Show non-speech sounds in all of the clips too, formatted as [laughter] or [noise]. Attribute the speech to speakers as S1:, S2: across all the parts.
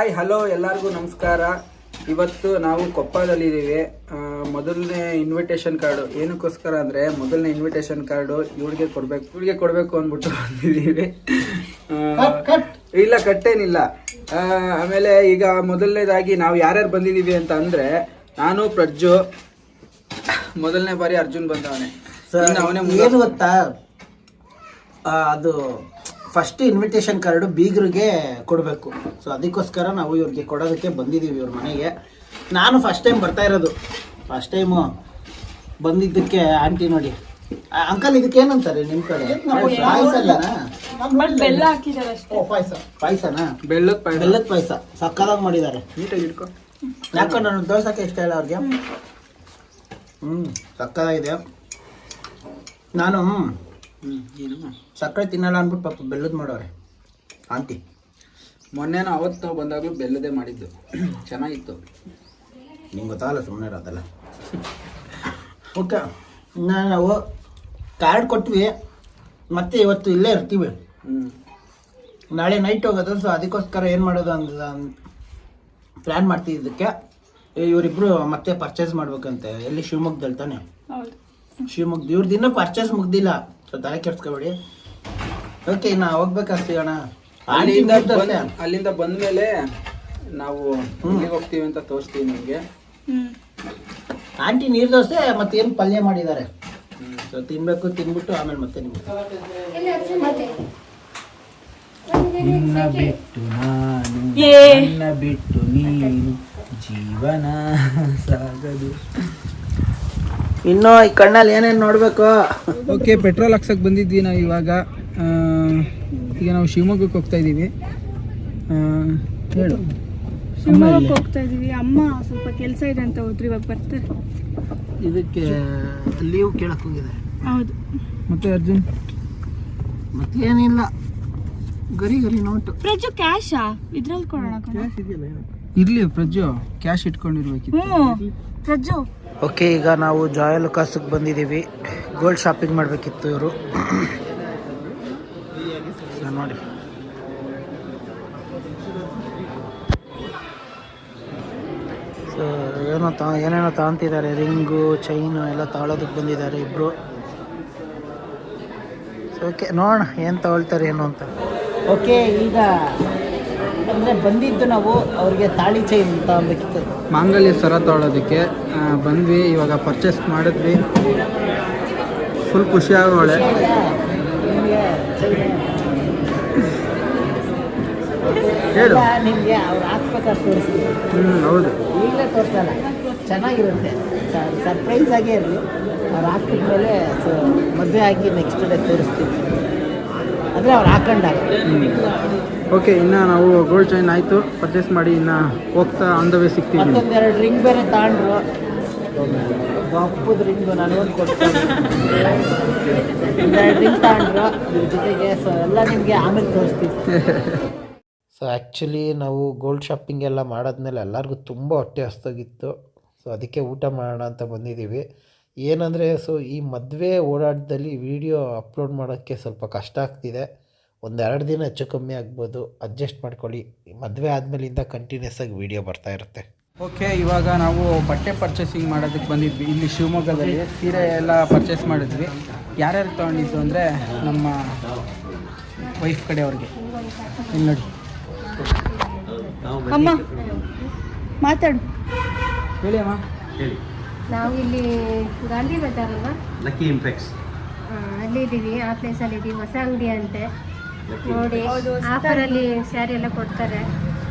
S1: Hi hello ಎಲ್ಲರಿಗೂ ನಮಸ್ಕಾರ. ಇವತ್ತು ನಾವು ಕೊಪ್ಪಳದಲ್ಲಿದ್ದೀವಿ ಇದ್ದೀವಿ ಮೊದಲನೇ ಇನ್ವಿಟೇಷನ್ ಕಾರ್ಡು ಏನಕ್ಕೋಸ್ಕರ ಅಂದರೆ ಮೊದಲನೇ ಇನ್ವಿಟೇಷನ್ ಕಾರ್ಡು ಇವ್ರಿಗೆ ಕೊಡಬೇಕು. ಇವ್ರಿಗೆ ಕೊಡಬೇಕು ಅಂದ್ಬಿಟ್ಟು ಬಂದಿದ್ದೀವಿ. ಇಲ್ಲ ಕಟ್ಟೇನಿಲ್ಲ ಆಮೇಲೆ ಈಗ ಮೊದಲನೇದಾಗಿ ನಾವು ಯಾರ್ಯಾರು ಬಂದಿದ್ದೀವಿ ಅಂತ ಅಂದರೆ ನಾನು ಪ್ರಜ್ಜು ಮೊದಲನೇ ಬಾರಿ ಅರ್ಜುನ್ ಬಂದವನೇ. ಇನ್ನು ಅವನೇ
S2: ಏನು ಗೊತ್ತಾ? ಅದು ಫಸ್ಟ್ ಇನ್ವಿಟೇಷನ್ ಕಾರ್ಡು ಬೀಗರಿಗೆ ಕೊಡಬೇಕು. ಸೊ ಅದಕ್ಕೋಸ್ಕರ ನಾವು ಇವ್ರಿಗೆ ಕೊಡೋದಕ್ಕೆ ಬಂದಿದ್ದೀವಿ ಇವ್ರ ಮನೆಗೆ. ನಾನು ಫಸ್ಟ್ ಟೈಮ್ ಬರ್ತಾ ಇರೋದು. ಫಸ್ಟ್ ಟೈಮು ಬಂದಿದ್ದಕ್ಕೆ ಆಂಟಿ ನೋಡಿ. ಅಂಕಲ್ ಇದಕ್ಕೆ ಏನಂತಾರೆ ನಿಮ್ಮ ಕಡೆ? ಪಾಯಸ
S3: ಬೆಲ್ಲ ಅಷ್ಟೇ.
S2: ಪಾಯಸ. ಪಾಯಸನಾ?
S1: ಬೆಲ್ಲದ ಪಾಯಸ.
S2: ಬೆಲ್ಲದ ಪಾಯಸ. ಸಕ್ಕದಾಗಿ ಮಾಡಿದ್ದಾರೆ.
S1: ನೀಟಾಗಿ ಇಟ್ಕೊ.
S2: ಯಾಕೋ ನಾನು ದೋಸಕ್ಕೆ ಇಷ್ಟ ಇಲ್ಲ ಅವ್ರಿಗೆ. ಹ್ಞೂ ಸಕ್ಕದಾಗಿದೆ. ನಾನು ಸಕ್ಕರೆ ತಿನ್ನಲ್ಲ ಅಂದ್ಬಿಟ್ಟು ಪಾಪ ಬೆಲ್ಲದ ಮಾಡೋರೆ. ಆಂಟಿ
S1: ಮೊನ್ನೆನೋ ಅವತ್ತು ಬಂದಾಗಲೂ ಬೆಲ್ಲದೇ ಮಾಡಿದ್ದು. ಚೆನ್ನಾಗಿತ್ತು.
S2: ನಿಂಗೆ ಗೊತ್ತಾಗಲ್ಲ ಸುಮ್ಮನೆ ಇರೋದಲ್ಲ ಓಕೆ ನಾವು ಕಾರ್ಡ್ ಕೊಟ್ವಿ. ಮತ್ತೆ ಇವತ್ತು ಇಲ್ಲೇ ಇರ್ತೀವಿ.
S1: ಹ್ಞೂ
S2: ನಾಳೆ ನೈಟ್ ಹೋಗೋದು ಸೊ ಅದಕ್ಕೋಸ್ಕರ ಏನು ಮಾಡೋದು ಅಂತ ಪ್ಲ್ಯಾನ್ ಮಾಡ್ತಿದ್ದಕ್ಕೆ ಇವರಿಬ್ರು ಮತ್ತೆ ಪರ್ಚೇಸ್ ಮಾಡ್ಬೇಕಂತೆ. ಎಲ್ಲಿ ಶಿವಮೊಗ್ಗದಲ್ಲಿ ತಾನೆ?
S3: ಹೌದು.
S2: ಶಿವಮೊಗ್ಗ ಇವ್ರದ್ದು ಇನ್ನೂ ಪರ್ಚೇಸ್ ಮುಗ್ದಿಲ್ಲ. ತಲೆ ಕೆಡ್ಸ್ಕೊಬೇಡಿ. ಓಕೆ ನಾ ಹೋಗ್ಬೇಕಂತ ಅಣ್ಣ.
S1: ಅಲ್ಲಿಂದ ಬಂದ್ ಅಲ್ಲಿಂದ ಬಂದ್ಮೇಲೆ ನಾವು ಎಲ್ಲಿಗೆ ಹೋಗ್ತೀವಿ ಅಂತ ತೋರಿಸ್ತೀವಿ ನಿಮಗೆ.
S2: ಆಂಟಿ ನೀರು ದೋಸೆ ಮತ್ತೆ ಏನು ಪಲ್ಯ ಮಾಡಿದ್ದಾರೆ? ಸೊ ತಿನ್ಬೇಕು ತಿನ್ಬಿಟ್ಟು ಆಮೇಲೆ ಮತ್ತೆ ನಿಮ್ಗೆ. ಬಿಟ್ಟು ನಾನು
S3: ಏ.
S2: ನಿನ್ನ ಬಿಟ್ಟು ನೀನು ಜೀವನ ಸಾಗದು. ಇನ್ನು ಈ ಕಣ್ಣಲ್ಲಿ ಏನೇನು ನೋಡಬೇಕು?
S1: ಓಕೆ ಪೆಟ್ರೋಲ್ ಹಾಕ್ಸೋಕ್ಕೆ ಬಂದಿದ್ವಿ ನಾವು ಇವಾಗ ಈಗ ನಾವು ಶಿವಮೊಗ್ಗಕ್ಕೆ ಹೋಗ್ತಾ ಇದ್ದೀವಿ. ಹೇಳು.
S3: ಶಿವಮೊಗ್ಗಕ್ಕೆ ಹೋಗ್ತಾ ಇದೀವಿ ಅಮ್ಮ ಸ್ವಲ್ಪ ಕೆಲಸ ಇದೆ ಅಂತ ಹೋದ್ರು ಇವಾಗ ಬರ್ತಾರೆ.
S2: ಇದಕ್ಕೆ ಲೀವ್ ಕೇಳಕ್ಕೆ ಹೋಗಿದೆ
S3: ಹೌದು.
S1: ಮತ್ತೆ ಅರ್ಜುನ್?
S2: ಮತ್ತೇನಿಲ್ಲ ಗರಿ ಗರಿ ನೋಟು.
S3: ಪ್ರಜು ಕ್ಯಾಶಾ ಇದ್ರಲ್ಲಿ ಕೊಡೋಣ ಇದೆಯಲ್ಲ
S1: ಇರ್ಲಿ ಪ್ರಜ್ಜು. ಕ್ಯಾಶ್ ಇಟ್ಕೊಂಡಿರ್ಬೇಕಿತ್ತು.
S3: ಪ್ರಜು
S2: ಓಕೆ, ಈಗ ನಾವು ಜಾಯಲ್ ಕಾಸಕ್ಕೆ ಬಂದಿದ್ದೀವಿ. ಗೋಲ್ಡ್ ಶಾಪಿಂಗ್ ಮಾಡಬೇಕಿತ್ತು ಇವರು. ನೋಡಿ. ಸೊ ಏನೋ ತ, ಏನೇನೋ ತಾಂತಿದ್ದಾರೆ, ರಿಂಗು ಚೈನು ಎಲ್ಲ ತಗೊಳ್ಳೋದಕ್ಕೆ ಬಂದಿದ್ದಾರೆ ಇಬ್ಬರು ಓಕೆ ನೋಡೋಣ ಏನು ತಗೊಳ್ತಾರೆ ಏನು ಅಂತ. ಓಕೆ ಈಗ ಅಂದರೆ ಬಂದಿದ್ದು ನಾವು ಅವ್ರಿಗೆ ತಾಳಿ ಚೈನ್ ತಗೊಬೇಕಿತ್ತು
S1: ಮಾಂಗಲ್ಯ ಸರ ತೊಗೊಳೋದಕ್ಕೆ ಬಂದ್ವಿ ಇವಾಗ ಪರ್ಚೇಸ್ ಮಾಡಿದ್ವಿ. ಫುಲ್ ಖುಷಿ ಆಗೋಳೆ ಹೇಳು.
S2: ನಿಮಗೆ ಅವ್ರು ಹಾಕ್ಬೇಕಾದ್ರೆ ತೋರಿಸ್ತೀವಿ
S1: ಹ್ಞೂ ಹೌದು.
S2: ಈಗಲೇ ತೋರಿಸಲ್ಲ ಚೆನ್ನಾಗಿರುತ್ತೆ. ಸರ್ಪ್ರೈಸ್ ಆಗೇ ಇರಲಿ. ಅವ್ರು ಹಾಕಿದ್ಮೇಲೆ ಸೊ ಮದುವೆ ಆಗಿ ನೆಕ್ಸ್ಟ್ ಡೇ ತೋರಿಸ್ತೀವಿ ಅಂದರೆ ಅವ್ರು ಹಾಕೊಂಡ
S1: ಓಕೆ ಇನ್ನು ನಾವು ಗೋಲ್ಡ್ ಚೈನ್ ಆಯಿತು. ಪರ್ಚೇಸ್ ಮಾಡಿ ಇನ್ನು ಹೋಗ್ತಾ ಆನ್ ದ ವೇ ಸಿಗ್ತೀವಿ
S2: ಮತ್ತೊಂದೆರಡು ರಿಂಗ್ ಬೇರೆ ತಗೊಂಡ್ರು ದಪ್ಪದ ರಿಂಗು ನಾನು ಒಂದು ಕೊಡ್ತೀನಿ. ಒಂದೆರಡು ರಿಂಗ್ ತಗೊಂಡ್ರು ಇದ್ರ ಜೊತೆಗೆ ಸೊ ಎಲ್ಲ ನಿಮಗೆ ಆಮೇಲೆ ತೋರಿಸ್ತೀವಿ ಸೊ ಆ್ಯಕ್ಚುಲಿ ನಾವು ಗೋಲ್ಡ್ ಶಾಪಿಂಗ್ ಎಲ್ಲ ಮಾಡಾದ್ಮೇಲೆ ಎಲ್ಲರಿಗೂ ತುಂಬ ಹೊಟ್ಟೆ ಹಸ್ತೋಗಿತ್ತು. ಸೊ ಅದಕ್ಕೆ ಊಟ ಮಾಡೋಣ ಅಂತ ಬಂದಿದ್ದೀವಿ. ಏನಂದರೆ ಸೊ ಈ ಮದುವೆ ಓಡಾಟದಲ್ಲಿ ವಿಡಿಯೋ ಅಪ್ಲೋಡ್ ಮಾಡೋಕ್ಕೆ ಸ್ವಲ್ಪ ಕಷ್ಟ ಆಗ್ತಿದೆ. ಒಂದೆರಡು ದಿನ ಹೆಚ್ಚು ಕಮ್ಮಿ ಆಗ್ಬೋದು. ಅಡ್ಜಸ್ಟ್ ಮಾಡ್ಕೊಳ್ಳಿ. ಮದುವೆ ಆದಮೇಲಿಂದ ಕಂಟಿನ್ಯೂಸ್ ಆಗಿ ವಿಡಿಯೋ ಬರ್ತಾ ಇರುತ್ತೆ.
S1: ಓಕೆ ಇವಾಗ ನಾವು ಬಟ್ಟೆ ಪರ್ಚೇಸಿಂಗ್ ಮಾಡೋದಕ್ಕೆ ಬಂದಿದ್ವಿ. ಇಲ್ಲಿ ಶಿವಮೊಗ್ಗದಲ್ಲಿ ಸೀರೆ ಎಲ್ಲ ಪರ್ಚೇಸ್ ಮಾಡಿದ್ವಿ. ಯಾರ್ಯಾರು ತೊಗೊಂಡಿದ್ದು ಅಂದರೆ ನಮ್ಮ ವೈಫ್ ಕಡೆಯವ್ರಿಗೆ. ಇಲ್ಲಿ ನೋಡಿ.
S3: ಅಮ್ಮ ಮಾತಾಡು.
S1: ಹೇಳಿ ಅಮ್ಮ.
S4: ನಾವು ಇಲ್ಲಿ ಗಾಂಧಿ ಬಜಾರ್ ಅಲ್ವಾ?
S5: Lucky Impex.
S4: ಆ, ಅಲ್ಲಿ ಇದ್ದೀವಿ ಆ ಪ್ಲೇಸಲ್ಲಿ ಇದ್ದೀವಿ ಹೊಸ ಅಂಗಡಿ ಅಂತೆ. ನೋಡಿ ಆಫರಲ್ಲಿ ಸ್ಯಾರಿ ಎಲ್ಲ ಕೊಡ್ತಾರೆ.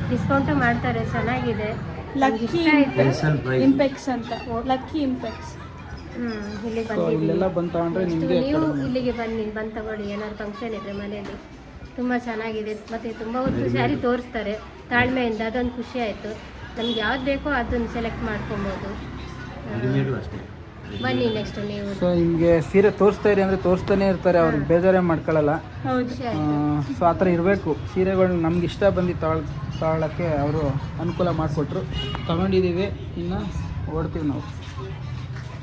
S4: ಡಿಸ್ಕೌಂಟು ಮಾಡ್ತಾರೆ. ಚೆನ್ನಾಗಿದೆ.
S3: Lucky Impex. ಅಂತ. Lucky Impex.
S4: ಇಲ್ಲಿ ಬಂದಿದ್ದೀವಿ. ನೀವು ಇಲ್ಲಿಗೆ ಬನ್ನಿ. ಬಂದು ತಗೊಳ್ಳಿ. ಏನಾದ್ರು ಫಂಕ್ಷನ್ ಇದ್ರೆ ಮನೆಯಲ್ಲಿ. ತುಂಬ ಚೆನ್ನಾಗಿದೆ. ಮತ್ತೆ ತುಂಬ ಹೊತ್ತು ಸ್ಯಾರಿ ತೋರಿಸ್ತಾರೆ. ತಾಳ್ಮೆಯಿಂದ. ಅದೊಂದು ಖುಷಿ ಆಯಿತು. ನಮ್ಗೆ ಯಾವ್ದು ಬೇಕೋ ಅದನ್ನು ಸೆಲೆಕ್ಟ್ ಮಾಡ್ಕೊಬೋದು.
S5: ರೆಡಿಮೇಡು ಅಷ್ಟೇ.
S4: ಬನ್ನಿ ನೆಕ್ಸ್ಟ್ ನೀವು.
S1: ಸೊ ನಿಮಗೆ ಸೀರೆ ತೋರಿಸ್ತಾ ಇರಿ ಅಂದರೆ ತೋರಿಸ್ತಾನೆ ಇರ್ತಾರೆ ಅವ್ರಿಗೆ ಬೇಜಾರೇ ಮಾಡ್ಕೊಳ್ಳಲ್ಲ
S3: ಹೌದು
S4: ಆಯ್ತು
S1: ಸೊ ಆ ಥರ ಇರಬೇಕು. ಸೀರೆಗಳು ನಮ್ಗೆ ಇಷ್ಟ ಬಂದು ತಗೊಳ್ ತಗೊಳ್ಳೋಕ್ಕೆ ಅವರು ಅನುಕೂಲ ಮಾಡಿಕೊಟ್ರು. ತಗೊಂಡಿದ್ದೀವಿ. ಇನ್ನು ಓಡ್ತೀವಿ ನಾವು.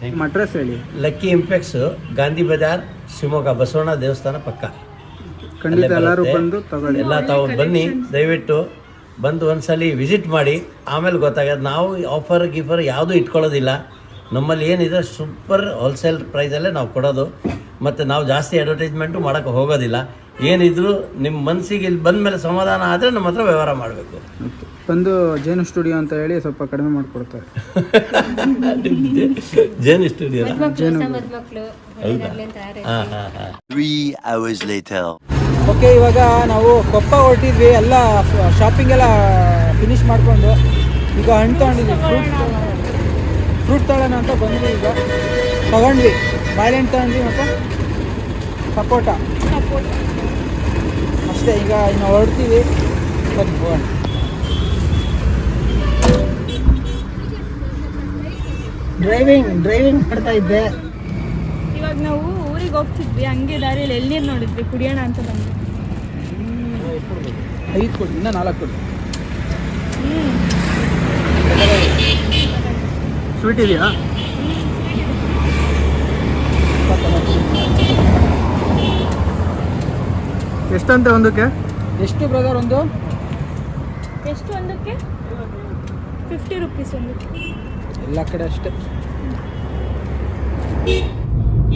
S1: ನಿಮ್ಮ ಅಡ್ರೆಸ್ ಹೇಳಿ.
S5: ಲಕ್ಕಿ ಇಂಪೆಕ್ಸ್ ಗಾಂಧಿ ಬಜಾರ್ ಶಿವಮೊಗ್ಗ ಬಸವಣ್ಣ ದೇವಸ್ಥಾನ ಪಕ್ಕ.
S1: ಖಂಡಿತ ಎಲ್ಲರೂ ಬಂದು ತಗೊಳ್ಳಿ.
S5: ಎಲ್ಲ ತಾವು ಬನ್ನಿ. ದಯವಿಟ್ಟು ಬಂದು ಒಂದ್ಸಲಿ ವಿಸಿಟ್ ಮಾಡಿ ಆಮೇಲೆ ಗೊತ್ತಾಗೋದು ನಾವು ಆಫರ್ ಗಿಫರ್ ಯಾವುದೂ ಇಟ್ಕೊಳ್ಳೋದಿಲ್ಲ. ನಮ್ಮಲ್ಲಿ ಏನಿದೆ ಸೂಪರ್ ಹೋಲ್ಸೇಲ್ ಪ್ರೈಸಲ್ಲೇ ನಾವು ಕೊಡೋದು. ಮತ್ತು ನಾವು ಜಾಸ್ತಿ ಅಡ್ವರ್ಟೈಸ್ಮೆಂಟು ಮಾಡೋಕ್ಕೆ ಹೋಗೋದಿಲ್ಲ. ಏನಿದ್ರು ನಿಮ್ಮ ಮನಸ್ಸಿಗೆ ಇಲ್ಲಿ ಬಂದ ಮೇಲೆ ಸಮಾಧಾನ ಆದರೆ ನಮ್ಮ ಹತ್ರ ವ್ಯವಹಾರ ಮಾಡಬೇಕು.
S1: ಬಂದು ಜೇನು ಸ್ಟುಡಿಯೋ ಅಂತ ಹೇಳಿ ಸ್ವಲ್ಪ ಕಡಿಮೆ ಮಾಡಿಕೊಡ್ತಾರೆ. [laughs]
S5: ಜೇನು ಸ್ಟುಡಿಯೋ
S4: ಹೌದಾ? ಹೊಸ
S5: ಹಾಂ. ಹಾಂ ಹಾಂ.
S1: ಓಕೆ ಇವಾಗ ನಾವು ಕೊಪ್ಪ ಹೊರಟಿದ್ವಿ ಎಲ್ಲ ಶಾಪಿಂಗ್ ಎಲ್ಲ ಫಿನಿಶ್ ಮಾಡಿಕೊಂಡು ಈಗ ಹಣ್ಣು ತಗೊಂಡಿದ್ವಿ. ಫ್ರೂಟ್ ಫ್ರೂಟ್ ತಗೊಳ್ಳೋಣ ಅಂತ ಬಂದ್ವಿ ಈಗ. ತಗೊಂಡ್ವಿ. ಬಾಳೆಹಣ್ಣು ತಗೊಂಡ್ವಿ ಮತ್ತು ಸಪೋಟ ಅಷ್ಟೇ ಈಗ ಇನ್ನು ಹೊರಡ್ತೀವಿ. ಬನ್ನಿ ಹೋಗೋಣ.
S2: ಡ್ರೈವಿಂಗ್ ಡ್ರೈವಿಂಗ್ ಮಾಡ್ತಾ ಇದ್ದೆ.
S3: ಇವಾಗ ನಾವು ಊರಿಗೆ ಹೋಗ್ತಿದ್ವಿ ಹಂಗೆ ದಾರಿಯಲ್ಲಿ ಎಳ್ನೀರು ನೋಡಿದ್ವಿ ಕುಡಿಯೋಣ ಅಂತ ಬಂದ್ವಿ.
S1: ಐದು ಕೊಡಿ ಇನ್ನೂ ನಾಲ್ಕು ಕೊಡಿ. ಸ್ವೀಟ್ ಇದೆಯಾ? ಎಷ್ಟಂತೆ ಒಂದಕ್ಕೆ? ಎಷ್ಟು ಬ್ರದರ್ ಒಂದು?
S3: ಎಷ್ಟು ಒಂದಕ್ಕೆ? ಫಿಫ್ಟಿ ರುಪೀಸ್ ಒಂದು
S1: ಎಲ್ಲ ಕಡೆ ಅಷ್ಟೇ.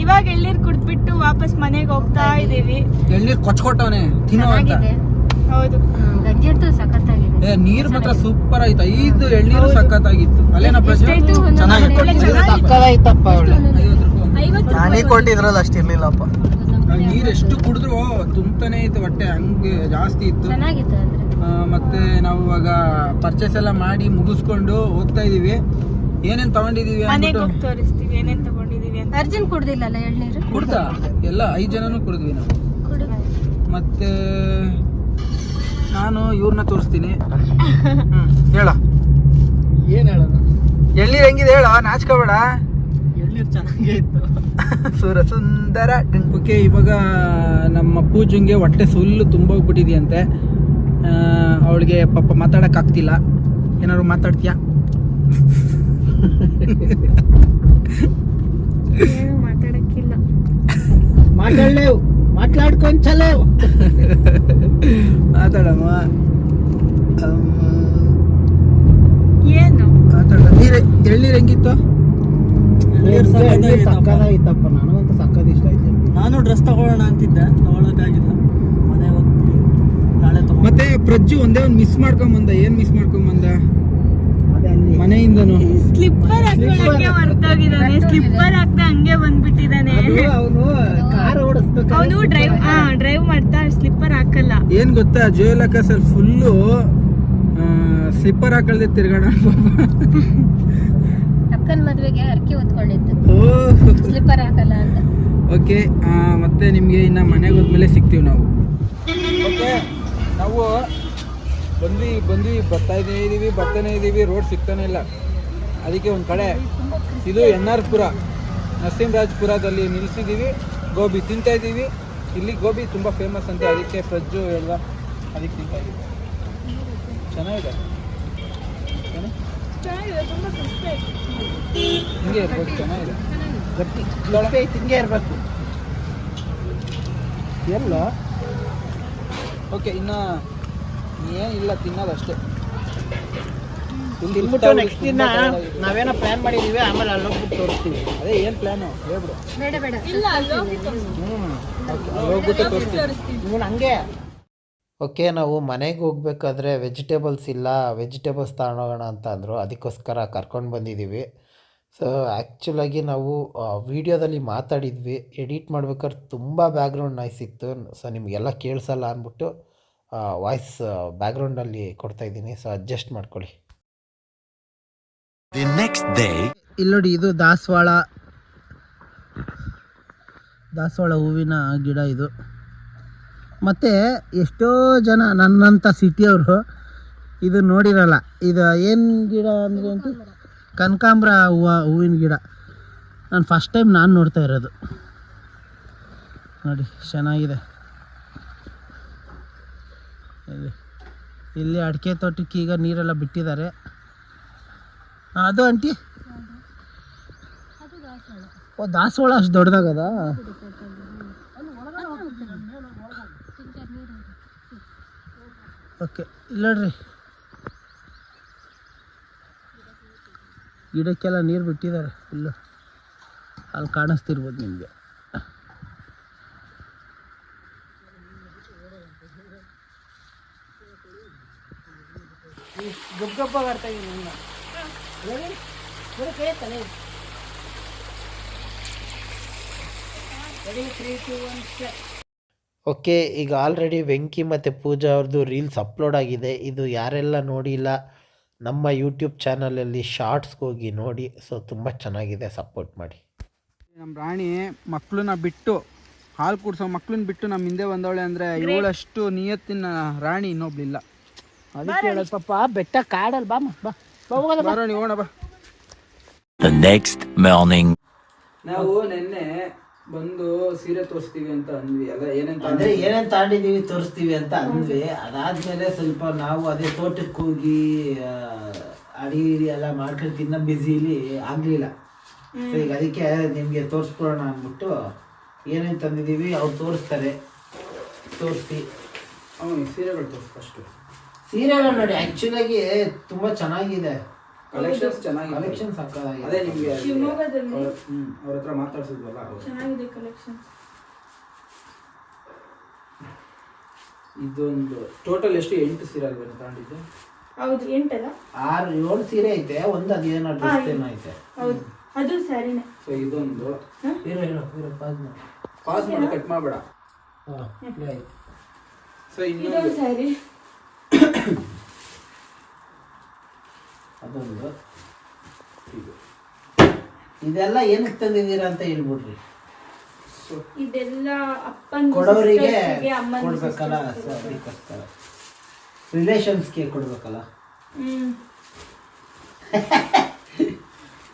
S3: ಇವಾಗ ಎಳ್ಳೀರ್ ಕುಡ್ದ್ಬಿಟ್ಟು ವಾಪಸ್ ಮನೆಗೆ ಹೋಗ್ತಾ ಇದೀವಿ
S1: ಎಳ್ನೀರು ಕೊಚ್ಕೊಟ್ಟವನೆ ತಿನ್ನೋ ಅಂತ.
S4: ಚೆನ್ನಾಗಿದೆ.
S3: ಹೌದು.
S4: ಹ್ಮ್, ಗಂಜಿಯಂತೂ ಸಖತ್ತಾಗಿದೆ.
S1: ಏ ನೀರ್ ಮಾತ್ರ ಸೂಪರ್ ಆಯ್ತು. ಐದು ಎಳ್ನೀರು ಸಖತ್ತಾಗಿತ್ತು. ಅಲ್ಲೇನ ಪ್ರಶ್ನೆ
S4: ಎಷ್ಟಾಯ್ತು? ಒಂದೊಂದು
S1: ಚೆನ್ನಾಗಿ
S4: ಮನೆಯಲ್ಲಿ
S2: ಸಕ್ಕದಾಯ್ತಪ್ಪ ಒಳ್ಳೆ
S1: ಐವತ್ತು ರೂಪಾಯಿ
S3: ಐವತ್ತು
S2: ನಾನೇ ಕೊಟ್ಟಿದ್ರಲ್ಲ ಅಷ್ಟಿರ್ಲಿಲ್ಲಪ್ಪ.
S1: ಆ ನೀರ್ ಎಷ್ಟು ಕುಡಿದ್ರು ತುಂಬ್ತಾನೆ ಇತ್ತು ಹೊಟ್ಟೆ ಹಂಗೆ ಜಾಸ್ತಿ ಇತ್ತು.
S4: ಚೆನ್ನಾಗಿತ್ತು ಅಂದ್ರೆ
S1: ಆ, ಮತ್ತೆ ನಾವು ಇವಾಗ ಪರ್ಚೇಸ್ ಎಲ್ಲ ಮಾಡಿ ಮುಗಿಸ್ಕೊಂಡು ಹೋಗ್ತಾ ಇದೀವಿ. ಏನೇನ್ ತಗೊಂಡಿದೀವಿ
S3: ಮನೆಗೆ
S1: ಅಂದ್ಬಿಟ್ಟು?
S3: ಹೋಗಿ ತೋರಿಸ್ತೀವಿ. ಏನೇನ್ ತಗೊಂಡಿದೀವಿ ಅಂತ.
S4: ಅರ್ಜುನ್ ಕುಡ್ದಿಲ್ಲಲ್ಲ ಎಳ್ನೀರು?
S1: ಕುಡ್ತಾ? ಎಲ್ಲ ಐದು ಜನನು ಕುಡಿದ್ವಿ ನಾವು. ಮತ್ತೆ ನಾನು ಇವ್ರನ್ನ ತೋರಿಸ್ತೀನಿ. [laughs] ಹೇಳ.
S2: ಏನ್ ಹೇಳೋದು?
S1: ಎಳ್ನೀರ್ ಹೆಂಗಿದೆ ಹೇಳ ನಾಚ್ಕೋಬೇಡ.
S2: ಎಳ್ನೀರು ಚೆನ್ನಾಗೇ ಇತ್ತು. [laughs]
S1: ಸುರ ಸುಂದರ ಓಕೆ ಇವಾಗ ನಮ್ಮ ಪೂಜಂಗೆ ಹೊಟ್ಟೆ ಸುಲ್ಲು ತುಂಬೋಗ್ಬಿಟ್ಟಿದೆಯಂತೆ. ಅವಳಿಗೆ ಪಾಪ ಮಾತಾಡಕ್ ಆಗ್ತಿಲ್ಲ ಏನಾದ್ರು ಮಾತಾಡ್ತೀಯಾ? [laughs]
S3: ಮಾತಾಡಕ್ಕಿಲ್ಲ.
S2: ಮಾತಾಡ್ಲೇವು. ಮಾತಾಡ್ಕೊಂಡ್ ಚಲೇವು
S1: ಮಾತಾಡಮ್ಮ.
S3: ಏನು?
S1: ಮಾತಾಡ. ನೀರ ಎಳ್ನೀರು ಹೆಂಗಿತ್ತು?
S2: ಸಕ್ಕದಾಗಿತ್ತಪ್ಪ ನನಗಂತೂ ಸಕ್ಕದ ಇಷ್ಟ ಆಯ್ತು
S6: ನಾನು ಡ್ರೆಸ್ ತಗೊಳ್ಳೋಣ ಅಂತಿದ್ದೆ. ತಗೊಳ್ಳೋಕ್ಕಾಗಿಲ್ಲ ಮನೆ ಹೋಗ್ತೀನಿ. ನಾಳೆ
S1: ಮತ್ತೆ ಪ್ರಜ್ಜು ಒಂದೇ ಒಂದು ಮಿಸ್ ಮಾಡ್ಕೊಂಬಂದ ಏನು ಮಿಸ್ ಮಾಡ್ಕೊಂಬಂದ ಮನೆಯಿಂದನು.
S3: ಸ್ಲಿಪ್ಪರ್ ಹಾಕೊಳ್ಳಕ್ಕೆ ಹೊರಟೋಗಿದ್ದಾನೆ. ಸ್ಲಿಪ್ಪರ್ ಹಾಕ್ದೆ ಹಂಗೆ ಬಂದ್ಬಿಟ್ಟಿದ್ದಾನೆ.
S2: ಅವನು ಕಾರ್ ಓಡಿಸ್ಬೇಕು
S3: ಅವನು ಡ್ರೈವ್ ಹಾ ಡ್ರೈವ್ ಮಾಡ್ತಾ ಸ್ಲಿಪ್ಪರ್ ಹಾಕಲ್ಲ.
S1: ಏನ್ ಗೊತ್ತಾ ಜೋಯಲಕ್ಕ ಸರ್ ಫುಲ್ಲು ಸ್ಲಿಪ್ಪರ್ ಹಾಕಳ್ದೆ ತಿರ್ಗಾಣ
S4: ಅಕ್ಕನ ಮದ್ವೆಗೆ ಹರಕೆ ಹೊತ್ಕೊಂಡಿತ್ತು.
S1: ಓಹ್
S4: ಸ್ಲಿಪ್ಪರ್ ಹಾಕಲ್ಲ ಅಂತ.
S1: ಓಕೆ ಮತ್ತೆ ನಿಮಗೆ ಇನ್ನ ಮನೆಗೆ ಹೋದ್ಮೇಲೆ ಸಿಗ್ತೀವಿ ನಾವು. ಓಕೆ ನಾವು ಬಂದ್ವಿ ಬಂದ್ವಿ ಬರ್ತಾ ಇದ್ದೀವಿ ಬರ್ತಾನೆ ಇದ್ದೀವಿ ರೋಡ್ ಸಿಗ್ತಾನೆ ಇಲ್ಲ. ಅದಕ್ಕೆ ಒಂದು ಕಡೆ ಇದು ಎನ್ ಆರ್ ಪುರ ನರಸಿಂಹರಾಜ್ಪುರದಲ್ಲಿ ನಿಲ್ಲಿಸಿದ್ದೀವಿ ಗೋಬಿ ತಿಂತಾ ಇದ್ದೀವಿ ಇಲ್ಲಿ ಗೋಬಿ ತುಂಬ ಫೇಮಸ್ ಅಂತೆ. ಅದಕ್ಕೆ ಪ್ರಜ್ಜು ಎಲ್ಲ ಅದಕ್ಕೆ ತಿಂತಾ ಇದ್ದೀವಿ ಚೆನ್ನಾಗಿದೆ? ಹಿಂಗೆ ಇರ್ಬೋದು ಚೆನ್ನಾಗಿದೆ.
S2: ಗಟ್ಟಿ ಹಿಂಗೆ ಇರ್ಬೇಕು.
S1: ಎಲ್ಲ? ಓಕೆ ಇನ್ನು ಏನಿಲ್ಲ ತಿನ್ನೋದಷ್ಟೇ. ಇಲ್ಲಿ
S2: ತಿನ್ಬಿಟ್ಟು ನೆಕ್ಸ್ಟ್ ದಿನ ನಾವೇನೋ ಪ್ಲಾನ್ ಮಾಡಿದೀವಿ ಆಮೇಲೆ ಅಲ್ಲಿ ಹೋಗ್ಬಿಟ್ಟು ತೋರಿಸ್ತೀವಿ.
S1: ಅದೇ ಏನು ಪ್ಲ್ಯಾನು ಹೇಳ್ಬಿಡು.
S4: ಬೇಡ ಬೇಡ.
S3: ಇಲ್ಲ ಅಲ್ಲಿ ಹೋಗಿ ತೋರಿಸ್ತೀನಿ.
S1: ಹ್ಞೂ ಹೋಗ್ಬಿಟ್ಟು ತೋರಿಸ್ತೀವಿ
S2: ಇವನು ಹಂಗೆ. ಓಕೆ ನಾವು ಮನೆಗೆ ಹೋಗ್ಬೇಕಾದ್ರೆ ವೆಜಿಟೇಬಲ್ಸ್ ಇಲ್ಲ ವೆಜಿಟೇಬಲ್ಸ್ ತಗೊಂಡೋಗೋಣ ಅಂತ ಅಂದರು. ಅದಕ್ಕೋಸ್ಕರ ಕರ್ಕೊಂಡು ಬಂದಿದ್ದೀವಿ ಸೊ ಆ್ಯಕ್ಚುಲಾಗಿ ನಾವು ವೀಡಿಯೋದಲ್ಲಿ ಮಾತಾಡಿದ್ವಿ. ಎಡಿಟ್ ಮಾಡ್ಬೇಕಾದ್ರೆ ತುಂಬ ಬ್ಯಾಕ್ಗ್ರೌಂಡ್ ನಾಯ್ಸ್ ಇತ್ತು. ಸೊ ನಿಮಗೆಲ್ಲ ಕೇಳಿಸಲ್ಲ ಅಂದ್ಬಿಟ್ಟು ವಾಯ್ಸ್ ಬ್ಯಾಕ್ಗ್ರೌಂಡಲ್ಲಿ ಕೊಡ್ತಾಯಿದ್ದೀನಿ ಸೊ ಅಡ್ಜಸ್ಟ್ ಮಾಡ್ಕೊಳ್ಳಿ.
S7: ದಿ ನೆಕ್ಸ್ಟ್ ಡೇ
S2: ಇಲ್ಲಿ ನೋಡಿ ಇದು ದಾಸವಾಳ. ದಾಸವಾಳ ಹೂವಿನ ಗಿಡ ಇದು. ಮತ್ತು ಎಷ್ಟೋ ಜನ ನನ್ನಂಥ ಸಿಟಿಯವರು ಇದು ನೋಡಿರಲ್ಲ. ಇದು ಏನು ಗಿಡ ಅಂದರೆ ಅಂತ? ಕನಕಾಂಬ್ರ ಹೂವು ಹೂವಿನ ಗಿಡ. ನಾನು ಫಸ್ಟ್ ಟೈಮ್ ನಾನು ನೋಡ್ತಾ ಇರೋದು. ನೋಡಿ ಚೆನ್ನಾಗಿದೆ. ಇಲ್ಲಿ ಅಡಿಕೆ ತೋಟಕ್ಕೆ ಈಗ ನೀರೆಲ್ಲ ಬಿಟ್ಟಿದ್ದಾರೆ. ಅದು ಆಂಟಿ. ಓ, ದಾಸವಾಳ ಅಷ್ಟು ದೊಡ್ಡದಾಗದ ಓಕೆ, ಇಲ್ಲ ನೋಡ್ರಿ. ಗಿಡಕ್ಕೆಲ್ಲ ನೀರು ಬಿಟ್ಟಿದ್ದಾರೆ. ಫುಲ್ಲು ಅಲ್ಲಿ ಕಾಣಿಸ್ತಿರ್ಬೋದು ನಿಮಗೆ. ಗಬ್ಬ ಬರ್ತಾ ಓಕೆ ಈಗ ಆಲ್ರೆಡಿ ವೆಂಕಿ ಮತ್ತು ಪೂಜಾ ಅವ್ರದ್ದು ರೀಲ್ಸ್ ಅಪ್ಲೋಡ್ ಆಗಿದೆ. ಇದು ಯಾರೆಲ್ಲ ನೋಡಿಲ್ಲ ನಮ್ಮ ಯೂಟ್ಯೂಬ್ ಚಾನಲಲ್ಲಿ ಶಾರ್ಟ್ಸ್ಗೆ ಹೋಗಿ ನೋಡಿ. ಸೊ ತುಂಬ ಚೆನ್ನಾಗಿದೆ ಸಪೋರ್ಟ್ ಮಾಡಿ.
S1: ನಮ್ಮ ರಾಣಿ ಮಕ್ಕಳನ್ನ ಬಿಟ್ಟು ಹಾಲು ಕುಡಿಸೋ ಮಕ್ಕಳನ್ನ ಬಿಟ್ಟು ನಮ್ಮ ಹಿಂದೆ ಬಂದವಳೆ ಅಂದರೆ ಏಳಷ್ಟು ನಿಯತ್ತಿನ ರಾಣಿ ಇನ್ನೊಬ್ಳಿಲ್ಲ. ಅದಕ್ಕೆ ಹೇಳೋದು
S2: ಪಾಪ ಬೆಟ್ಟ ಕಾಡಲ್ ಬಾ ಬಾ.
S1: ಹೋಗೋಣ
S7: morning.
S1: ನಾವು ನಿನ್ನೆ ಬಂದು ಸೀರೆ ತೋರಿಸ್ತೀವಿ ಅಂತ ಅಂದ್ವಿ ಅಲ್ಲ ಏನಂತ
S2: ಅಂದ್ರೆ ಏನೇನ್ ತಾಂಡಿದೀವಿ ತೋರಿಸ್ತೀವಿ ಅಂತ ಅಂದ್ವಿ. ಅದಾದ್ಮೇಲೆ ಸ್ವಲ್ಪ ನಾವು ಅದೇ ತೋಟಕ್ಕೆ ಹೋಗಿ ಆ, ಅಡಿ ಗಿಡಿ ಎಲ್ಲ ಮಾಡ್ಕೊಂಡು ತಿನ್ನೋ ಬಿಸಿಲಿ ಆಗ್ಲಿಲ್ಲ. So ಈಗ ಅದಕ್ಕೆ ನಿಮ್ಗೆ ತೋರಿಸ್ಕೊಡೋಣ ಅಂದ್ಬಿಟ್ಟು ಏನೇನ್ ತಂದಿದೀವಿ ಅವ್ರು ತೋರಿಸ್ತಾರೆ. ತೋರಿಸಿ.
S1: ಅವನು ಸೀರೆಗಳು ತೋರಿಸ್ ಫಸ್ಟು
S2: ಸೀರೆಗಳು ನೋಡಿ ಆಕ್ಚುಲಾಗಿ ತುಂಬಾ ಚೆನ್ನಾಗಿದೆ.
S1: ಕಲೆಕ್ಷನ್ಸ್ ಚೆನ್ನಾಗಿ
S2: ಕಲೆಕ್ಷನ್ ಸಕ್ಕತ್ತಾಗಿದೆ
S1: ಅದೇ ನಿಮಗೆ
S3: ಶಿವಮೊಗ್ಗದಲ್ಲಿ
S1: ಹ್ಮ್ ಅವ್ರ ಹತ್ರ ಮಾತಾಡ್ಸಿದ್ವಲ್ಲ
S3: ಚೆನ್ನಾಗಿದೆ ಕಲೆಕ್ಷನ್
S1: ಇದೊಂದು ಟೋಟಲ್ ಎಷ್ಟು ಎಂಟು ಸೀರೆ ತಗೊಂಡಿದ್ದು?
S3: ಹೌದು ಎಂಟಲ್ಲ?
S2: ಆರು ಏಳು ಸೀರೆ ಐತೆ ಒಂದು ಅದೇನೋ ಡ್ರೆಸ್ ಏನೋ ಐತೆ.
S3: ಹೌದು ಅದು ಸ್ಯಾರಿನೇ.
S1: ಸೊ ಇದೊಂದು.
S2: ಇರೋ ಇರೋ ಇರೋ ಪಾಸ್ ಮಾಡಿ.
S1: ಪಾಸ್ ಮಾಡಿ ಕಟ್ ಮಾಡಬೇಡ.
S2: ಹಾಂ
S1: ಸೊ ಇನ್ನೊಂದು.
S3: ಸ್ಯಾರಿ.
S2: ಅದೊಂದು ಇದೆಲ್ಲ ಏನಕ್ಕೆ ತಂದಿದ್ದೀರಾ ಅಂತ ಹೇಳ್ಬಿಡ್ರಿ.
S3: ಇದೆಲ್ಲ ಅಪ್ಪನ
S2: ಕೊಡೋರಿಗೆ
S3: ಅಮ್ಮನ
S2: ಕೊಡ್ಬೇಕಲ್ಲ ಸೊ ಅದಕ್ಕೋಸ್ಕರ ರಿಲೇಷನ್ಸ್ಗೆ ಕೊಡ್ಬೇಕಲ್ಲ.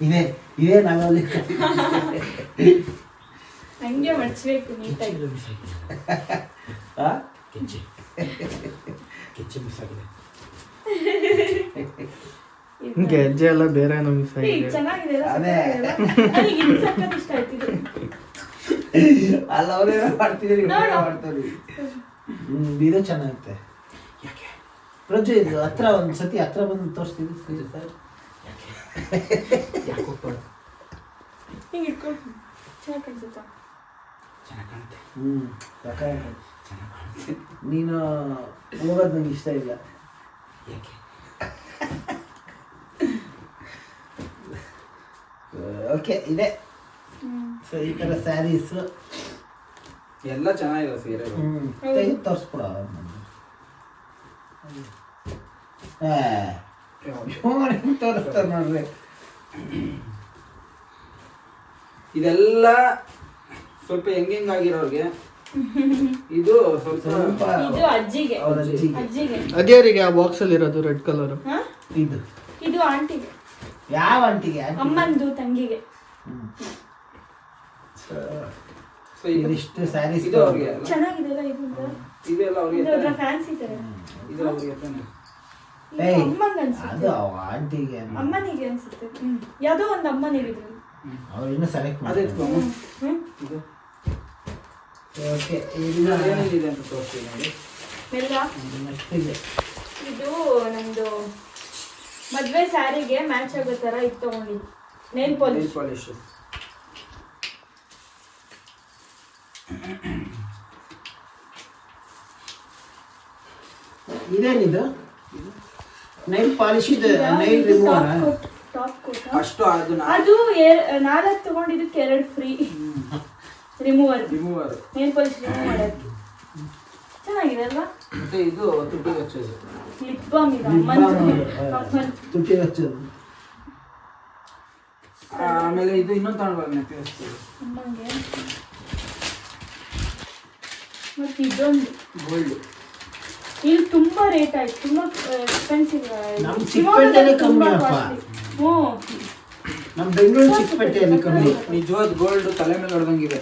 S3: ಇದೆ
S2: ಇದೇ ಇದೇ ನಾವಲ್ಲಿ.
S3: ಹಂಗೆ ಮಡ್ಚ್ಬೇಕು ನೀಟಾಗಿ.
S2: ಕೆಚ್ಚೆ ಕೆಚ್ಚೆ ಬಿಸಾಗಿದೆ
S1: ಗೆಜ್ಜೆ ಎಲ್ಲ ಬೇರೆ
S3: ನಮ್ಗೆ ಚೆನ್ನಾಗಿದೆ ಅಲ್ಲ? ಇಷ್ಟ ಆಯ್ತು ಇದು.
S2: ಅವರೇನೋ ಮಾಡ್ತಿದ್ದೀರಿ?
S3: ನೋಡು.
S2: ಮಾಡ್ತಾರೆ ಹ್ಮ್ ಇದು ಚೆನ್ನಾಗುತ್ತೆ ಪ್ರಜು ಇದು ಹತ್ರ ಒಂದು ಸತಿ ಹತ್ರ ಬಂದು ಸರ್.
S3: ಹಿಂಗ್ ಇಟ್ಕೊಂಡು ಚೆನ್ನಾಗಿ ಕಾಣಿಸುತ್ತಾ?
S2: ಹ್ಮ್ ನೀನು ಹೋಗೋದು ನಂಗೆ ಇಷ್ಟ ಇಲ್ಲ. ಓಕೆ ಇದೆ. ಸೊ ಈ ಥರ ಸ್ಯಾರೀಸು
S1: ಎಲ್ಲ ಚೆನ್ನಾಗಿದೆ
S2: ಸೀರೆ. ತೆಗೆದು ತೋರಿಸ್ಕೊಡ ತೋರಿಸ್ತಾರೆ ನೋಡ್ರಿ.
S1: ಇದೆಲ್ಲ ಸ್ವಲ್ಪ ಹೆಂಗ್ ಆಗಿರೋರ್ಗೆ? ಇದು ಸ್ವಲ್ಪ
S3: ಇದು ಅಜ್ಜಿಗೆ.
S2: ಅವ್ರ ಅಜ್ಜಿಗೆ.
S3: ಅಜ್ಜಿಗೆ.
S1: ಅದೇವರಿಗೆ ಆ ಬಾಕ್ಸ್ ಅಲ್ಲಿ ಇರೋದು ರೆಡ್ ಕಲರ್
S2: ಇದು.
S3: ಇದು ಆಂಟಿಗೆ
S2: ಯಾವ ಅಂಟಿಗೆ?
S3: ಅಮ್ಮಂದು ತಂಗಿಗೆ.
S2: ಇದಿಷ್ಟು ಸ್ಯಾರೀಸ್
S1: ಇದು ಅವ್ರಿಗೆ ಅಲ್ಲ?
S3: ಚೆನ್ನಾಗಿದೆಲ್ಲ ಇದು.
S1: ಇದೆಲ್ಲ ಅವ್ರಿಗೆ
S3: ಇದು ಫ್ಯಾನ್ಸಿ ತರ
S1: ಇದು ಅವ್ರಿಗೆ
S2: ಏಯ್, ಅದು ಆಂಟಿಗೆ
S3: ಅಮ್ಮನಿಗೆ ಅನ್ಸುತ್ತೆ. ಯಾವ್ದೋ ಒಂದು ಅಮ್ಮನಿಗೆ ಇದು
S2: ಅವ್ರು ಇನ್ನೂ ಸೆಲೆಕ್ಟ್ ಮಾಡಿ
S1: ಇದು.
S2: ಓಕೆ
S1: ಅಂತ
S2: ತೋರಿಸ್ತೀನಿ ಇದೆ.
S3: ಇದು ನಮ್ದು ಮದ್ವೆ ಸ್ಯಾರಿಗೆ ಮ್ಯಾಚ್ ಆಗೋ ತರ ಇದು ತಗೊಂಡಿ ನೇಲ್ ಪಾಲಿಶ್
S1: ಪಾಲಿಶ್
S2: ಇದೇನಿದು? ನೈಲ್ ಪಾಲಿಶ್ ಇದೆ ನೈಲ್ ರಿಮೂವರ್
S3: ಟಾಪ್ ಕೋಟ್
S1: ಅಷ್ಟು ಅದು
S3: ಅದು ನಾಲ್ಕು ತಗೊಂಡಿದ್ದಕ್ಕೆ ಎರಡು free remover
S1: remover
S3: nail polish remove ಮಾಡೋದು ಚೆನ್ನಾಗಿದೆ ಅಲ್ವಾ?
S1: ಮತ್ತೆ ಇದು ತುಟಿ ಹಚ್ಚೋದು.
S3: ಲಿಪ್ ಬಾಮ್ ಇದೆ ಅಮ್ಮಂದು ಅಮ್ಮನ್
S2: ತುಟಿ ಹಚ್ಚೋದು.
S1: ಆಮೇಲೆ ಇದು ಇನ್ನೊಂದು ತಗೊಂಡ್ಬಾರ ನೆಕ್ಲೆಸ್
S3: ಅಮ್ಮಂಗೆ ಮತ್ತೆ ಇದೊಂದು.
S1: ಗೋಲ್ಡ್
S3: ಇಲ್ಲಿ ತುಂಬಾ ರೇಟ್ ಆಯ್ತು ತುಂಬಾ ಎಕ್ಸ್ಪೆನ್ಸಿವ್
S2: ಚಿಕ್ಕಪೇಟೆಯಲ್ಲಿ ಕಮ್ಮಿ ಅಪ್ಪ.
S3: ಹ್ಞೂ
S2: ನಮ್ಮ ಬೆಂಗಳೂರು ಚಿಕ್ಕಪೇಟೆಯಲ್ಲಿ ಕಮ್ಮಿ.
S1: ನಿಜವಾದ ಗೋಲ್ಡ್ ತಲೆ ಮೇಲೆ ಹೊಡೆದಂಗಿದೆ?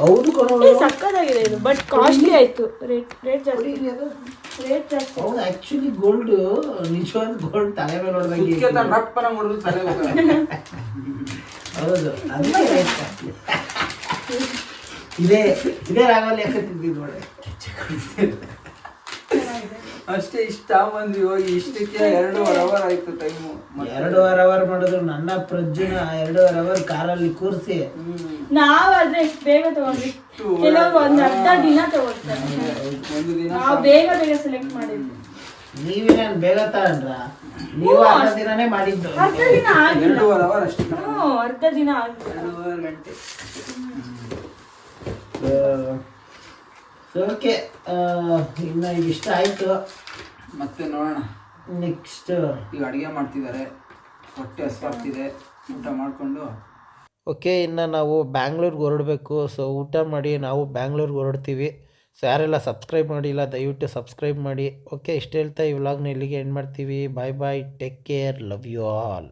S2: ಹೌದು
S3: ಸಕ್ಕದಾಗಿದೆ ಇದು ಬಟ್ ಕಾಸ್ಟ್ಲಿ ಆಯ್ತು. ರೇಟ್ ರೇಟ್ ಜಾಸ್ತಿ. ರೇಟ್ ಜಾಸ್ತಿ.
S2: ಹೌದು ಆಕ್ಚುಲಿ ಗೋಲ್ಡ್ ನಿಜವಾದ ಗೋಲ್ಡ್ ತಲೆ ಮೇಲೆ ಹೊಡೆದಂಗೆ
S1: ರಪ್ಪನ ತಲೆ.
S2: ಹೌದು. ಇದೇ ಇದೇ ರಾಗಲ್ಲಿ ಯಾಕೆ ತಿಂದಿದ್ದು ನೋಡಿ
S1: ಅಷ್ಟೇ ಇಷ್ಟ ಬಂದ್ವಿ ಹೋಗಿ ಇಷ್ಟಕ್ಕೆ ಎರಡೂವರೆ ಅವರ್ ಆಯ್ತು ಟೈಮು
S2: ಎರಡೂವರೆ ಅವರ್ ಮಾಡಿದ್ರು ನನ್ನ ಪ್ರಜ್ಜುನ ಎರಡೂವರೆ ಅವರ್ ಕಾರಲ್ಲಿ ಕೂರಿಸಿ.
S3: ನಾವಾದ್ರೆ ಎಷ್ಟು ಬೇಗ ತಗೊಂಡ್ವಿ ಕೆಲವರು ಒಂದ್ ಅರ್ಧ ದಿನ ತಗೊಳ್ತಾರೆ.
S1: ಒಂದು ದಿನ
S3: ನಾವು ಬೇಗ ಬೇಗ ಸೆಲೆಕ್ಟ್ ಮಾಡಿದ್ವಿ
S2: ನೀವೇನೇನು ಬೇಗ ತಗೊಂಡ್ರ? ನೀವು ಅರ್ಧ ದಿನನೇ ಮಾಡಿದ್ದು.
S3: ಅರ್ಧ ದಿನ ಆಗಿಲ್ಲ.
S1: ಎರಡೂವರೆ ಅವರ್ ಅಷ್ಟೇ.
S3: ಹ್ಞೂ ಅರ್ಧ ದಿನ ಆಗಿಲ್ಲ.
S1: ಎರಡೂವರೆ ಗಂಟೆ.
S2: ಓಕೆ ಇನ್ನು ಇಷ್ಟ ಆಯಿತು.
S1: ಮತ್ತೆ ನೋಡೋಣ.
S2: ನೆಕ್ಸ್ಟ್
S1: ಈಗ ಅಡುಗೆ ಮಾಡ್ತಿದ್ದಾರೆ. ಹೊಟ್ಟೆ ಹಸ್ವಾಗ್ತಿದೆ. ಊಟ ಮಾಡಿಕೊಂಡು.
S2: ಓಕೆ ಇನ್ನು ನಾವು ಬ್ಯಾಂಗ್ಳೂರ್ಗೆ ಹೊರಡಬೇಕು. ಸೊ ಊಟ ಮಾಡಿ ನಾವು ಬ್ಯಾಂಗ್ಳೂರ್ಗೆ ಹೊರಡ್ತೀವಿ. ಸೊ ಯಾರೆಲ್ಲ ಸಬ್ಸ್ಕ್ರೈಬ್ ಮಾಡಿಲ್ಲ ದಯವಿಟ್ಟು ಸಬ್ಸ್ಕ್ರೈಬ್ ಮಾಡಿ. ಓಕೆ ಇಷ್ಟು ಹೇಳ್ತಾ ಈ ವ್ಲಾಗ್ನ ಇಲ್ಲಿಗೆ ಎಂಡ್ ಮಾಡ್ತೀವಿ. Bye bye take care love you all